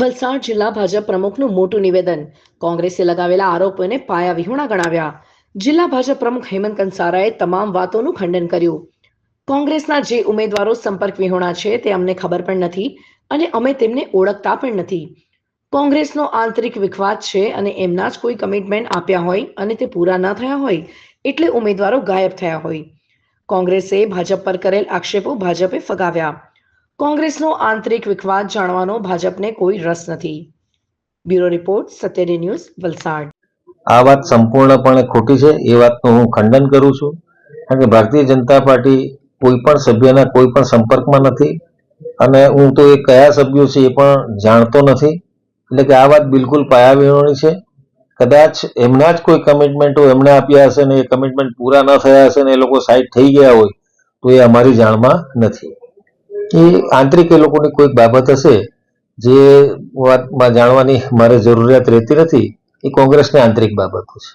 વલસાડ જિલ્લા ભાજપ પ્રમુખનું મોટું નિવેદન. કોંગ્રેસે લગાવેલા આરોપોને પાયા વિહોણા ગણાવ્યા. જિલ્લા ભાજપ પ્રમુખ હેમંત કંસારાએ તમામ વાતોનું ખંડન કર્યું. કોંગ્રેસના જે ઉમેદવારો સંપર્ક વિહોણા છે તે અમને ખબર પણ નથી અને અમે તેમને ઓળખતા પણ નથી. કોંગ્રેસનો આંતરિક વિખવાદ છે અને એમના જ કોઈ કમિટમેન્ટ આપ્યા હોય અને તે પૂરા ન થયા હોય એટલે ઉમેદવારો ગાયબ થયા હોય. કોંગ્રેસે ભાજપ પર કરેલ આક્ષેપો ભાજપે ફગાવ્યા. કોંગ્રેસનો આંતરિક વિખવાદ જાણવાનો ભાજપને કોઈ રસ નથી. બ્યુરો રિપોર્ટ, સત્યની ન્યૂઝ, વલસાડ. આ વાત સંપૂર્ણપણે ખોટી છે. એ વાતનું હું ખંડન કરું છું. કારણ કે ભારતીય જનતા પાર્ટી કોઈ પણ સભ્યના કોઈ પણ સંપર્કમાં નથી. અને હું તો એ કયા સભ્યો છે એ પણ જાણતો નથી. એટલે કે આ વાત બિલકુલ પાયાવિહોણી છે. કદાચ એમના જ કોઈ કમિટમેન્ટો એમણે આપ્યા હશે ને એ કમિટમેન્ટ પૂરા ન થયા હશે ને એ લોકો સાઈડ થઈ ગયા હોય, તો એ અમારી જાણમાં નથી. એ આંતરિક એ લોકોની કોઈક બાબત હશે જે વાતમાં જાણવાની મારે જરૂરિયાત રહેતી નથી, એ કોંગ્રેસની આંતરિક બાબતો છે